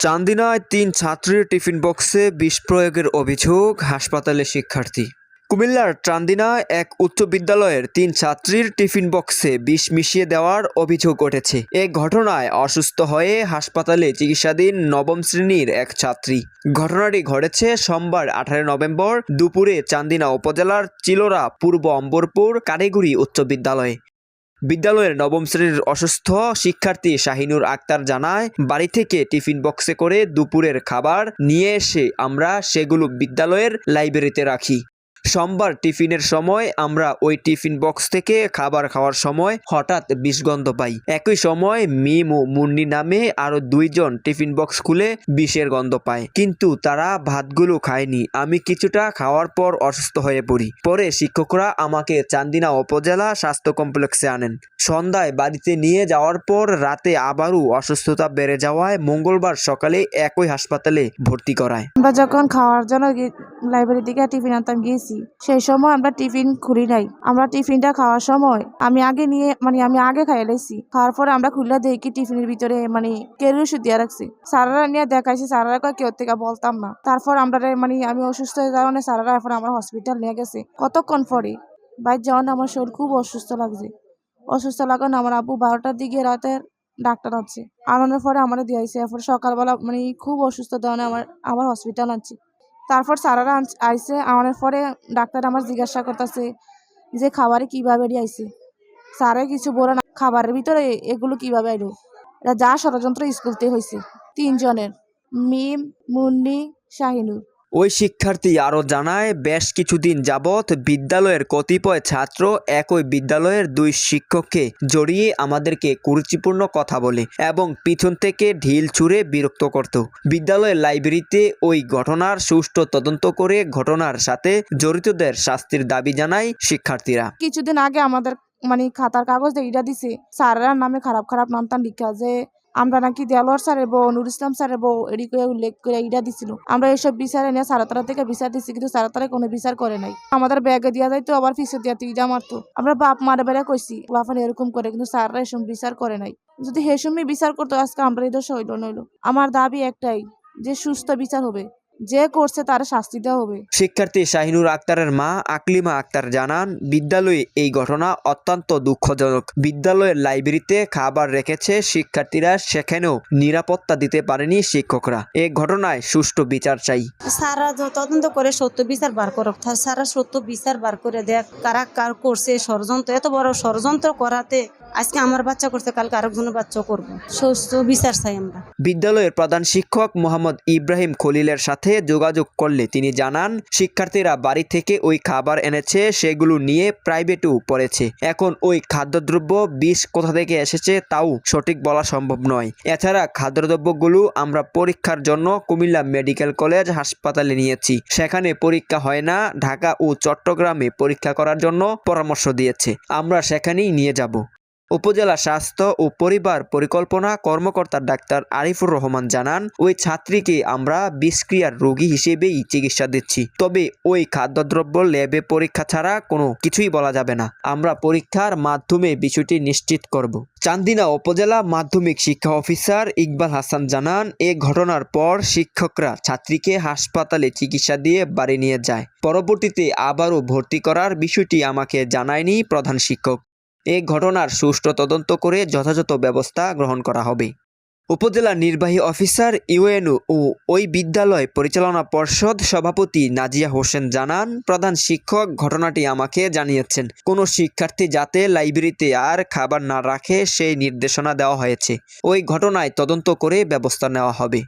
চান্দিনায় তিন ছাত্রীর টিফিন বক্সে বিষ প্রয়োগের অভিযোগ হাসপাতালে শিক্ষার্থী। কুমিল্লার চান্দিনায় এক উচ্চ বিদ্যালয়ের তিন ছাত্রীর টিফিন বক্সে বিষ মিশিয়ে দেওয়ার অভিযোগ উঠেছে এ ঘটনায় অসুস্থ হয়ে হাসপাতালে চিকিৎসাধীন নবম শ্রেণির এক ছাত্রী। ঘটনাটি ঘটেছে সোমবার আঠারো নভেম্বর দুপুরে চান্দিনা উপজেলার চিলোরা, পূর্ব অম্বরপুর, কারিগরি উচ্চ বিদ্যালয়ে। বিদ্যালয়ের নবম শ্রেণির অসুস্থ শিক্ষার্থী শাহিনুর আক্তার জানায়, বাড়ি থেকে টিফিন বক্সে করে দুপুরের খাবার নিয়ে এসে আমরা সেগুলো বিদ্যালয়ের লাইব্রেরিতে রাখি। সোমবার টিফিনের সময় আমরা ওই টিফিন বক্স থেকে খাবার খাওয়ার সময় হঠাৎ বিষগন্ধ পাই। একই সময় মিম ও মুন্নি নামে আরও দুইজন টিফিন বক্স খুলে বিষের গন্ধ পায়। কিন্তু তারা ভাতগুলো খায়নি। আমি কিছুটা খাওয়ার পর অসুস্থ হয়ে পড়ি। পরে শিক্ষকরা আমাকে চান্দিনা উপজেলা স্বাস্থ্য কমপ্লেক্সে আনেন। সন্ধ্যায় বাড়িতে নিয়ে যাওয়ার পর রাতে আবারও অসুস্থতা বেড়ে যাওয়ায় মঙ্গলবার সকালে একই হাসপাতালে ভর্তি করায়। আমরা যখন খাওয়ার জন্য গি- লাইব্রেরি থেকে টিফিন আনতাম গিয়েছি। সেই সময় আমরা টিফিন খুলি নাই। আমরা টিফিনটা খাওয়ার সময় আমি আগে নিয়ে মানে আমি আগে খাইয়ে লাইছি। খাওয়ার পরে আমরা খুললে দেখি টিফিনের ভিতরে মানে কেরু ওষুধ দিয়ে রাখছি। সারারা নিয়ে দেখাইছি সারারা কেউ থেকে বলতাম না। তারপর আমরা মানে আমি অসুস্থ হয়ে কারণে সারারা এখন আমার হসপিটাল নিয়ে গেছে। কতক্ষণ পরে? বাইর যখন আমার শরীর খুব অসুস্থ লাগছে। অসুস্থ লাগানো আমার আব্বু বারোটার দিকে রাতের ডাক্তার আছে আনানোর পরে আমার দিয়েছে এরপর সকালবেলা মানে খুব অসুস্থ দেওয়ানে আমার আমার হসপিটাল আনছি। তারপর সারারা আইসে আমার পরে ডাক্তার আমার জিজ্ঞাসা করতেছে যে খাবারে কীভাবে এটি আইসে স্যারে কিছু বলে না, খাবারের ভিতরে এগুলো কীভাবে আইলো? এটা যা ষড়যন্ত্র স্কুলতে হয়েছে তিনজনের, মিম, মুন্নি, শাহিনুর। ওই শিক্ষার্থী আরও জানায়, বেশ কিছুদিন যাবৎ বিদ্যালয়ের কতিপয় ছাত্র একই বিদ্যালয়ের দুই শিক্ষককে জড়িয়ে আমাদেরকে কুরুচিপূর্ণ কথা বলে এবং পিছন থেকে ঢিল ছুঁড়ে বিরক্ত করত। বিদ্যালয়ের লাইব্রেরিতে ওই ঘটনার সুষ্ঠু তদন্ত করে ঘটনার সাথে জড়িতদের শাস্তির দাবি জানায় শিক্ষার্থীরা। কিছুদিন আগে আমাদের মানে খাতার কাগজ ইটা দিছে। স্যারের নামে খারাপ খারাপ নাম টান লিখা যে আমরা নাকি দেলোয়ার স্যারের বউ নুর ইসলাম স্যারের বউ, এডি করে উল্লেখ করে ইডা দিছিল। আমরা এসব বিচারে নিয়ে সারাতারা থেকে বিচার দিচ্ছি কিন্তু সারাতারা কোনো বিচার করে নাই। আমাদের ব্যাগে দিয়া যাইতো, আবার ফিসে দিয়া ইডা মারতো। আমরা বাপ মারে বেড়া কইছি লাফান এরকম করে, কিন্তু স্যাররা এসব বিচার করে নাই। যদি হেসমই বিচার করতো, আজকে আমরা এই দোষ হইল, নইল। আমার দাবি একটাই, যে সুস্থ বিচার হবে। যে করছে তার শাস্তি দেওয়া হবে। শিক্ষার্থী শাহিনুর আক্তারের মা আকলিমা আক্তার জানান বিদ্যালয়ে এই ঘটনা অত্যন্ত দুঃখজনক। বিদ্যালয়ের লাইব্রেরিতে খাবার রেখেছে শিক্ষার্থীরা সেখানেও নিরাপত্তা দিতে পারেনি শিক্ষকরা। এ ঘটনায় সুষ্ঠু বিচার চাই। সারা তদন্ত করে সত্য বিচার বার করক। থা- সারা সত্য বিচার বার করে দেখ কারা কার করছে ষড়যন্ত্র এত বড় ষড়যন্ত্র করাতে আজকে আমার বাচ্চা করছে, কালকে আরেকজনের বাচ্চা করব। সুস্থ, বিচার চাই আমরা। বিদ্যালয়ের প্রধান শিক্ষক মোহাম্মদ ইব্রাহিম খলিলের সাথে যোগাযোগ করলে তিনি জানান, শিক্ষার্থীরা বাড়ি থেকে ওই খাবার এনেছে, সেগুলো নিয়ে প্রাইভেটেও পড়েছে। এখন ওই খাদ্যদ্রব্য বিষ কোথা থেকে এসেছে তাও সঠিক বলা সম্ভব নয়। এছাড়া খাদ্যদ্রব্যগুলো আমরা পরীক্ষার জন্য কুমিল্লা মেডিকেল কলেজ হাসপাতালে নিয়েছি। সেখানে পরীক্ষা হয় না, ঢাকা ও চট্টগ্রামে পরীক্ষা করার জন্য পরামর্শ দিয়েছে। আমরা সেখানেই নিয়ে যাব। উপজেলা স্বাস্থ্য ও পরিবার পরিকল্পনা কর্মকর্তা ডাক্তার আরিফুর রহমান জানান, ওই ছাত্রীকে আমরা বিষক্রিয়ার রোগী হিসেবেই চিকিৎসা দিচ্ছি। তবে ওই খাদ্যদ্রব্য ল্যাবে পরীক্ষা ছাড়া কোনো কিছুই বলা যাবে না। আমরা পরীক্ষার মাধ্যমে বিষয়টি নিশ্চিত করব। চান্দিনা উপজেলা মাধ্যমিক শিক্ষা অফিসার ইকবাল হাসান জানান, এ ঘটনার পর শিক্ষকরা ছাত্রীকে হাসপাতালে চিকিৎসা দিয়ে বাড়ি নিয়ে যায়। পরবর্তীতে আবারও ভর্তি করার বিষয়টি আমাকে জানায়নি প্রধান শিক্ষক। এ ঘটনার সুষ্ঠু তদন্ত করে যথাযথ ব্যবস্থা গ্রহণ করা হবে। উপজেলা নির্বাহী অফিসার ইউএনও ও ওই বিদ্যালয় পরিচালনা পর্ষদ সভাপতি নাজিয়া হোসেন জানান, প্রধান শিক্ষক ঘটনাটি আমাকে জানিয়েছেন, কোনো শিক্ষার্থী যাতে লাইব্রেরিতে আর খাবার না রাখে সেই নির্দেশনা দেওয়া হয়েছে। ওই ঘটনায় তদন্ত করে ব্যবস্থা নেওয়া হবে।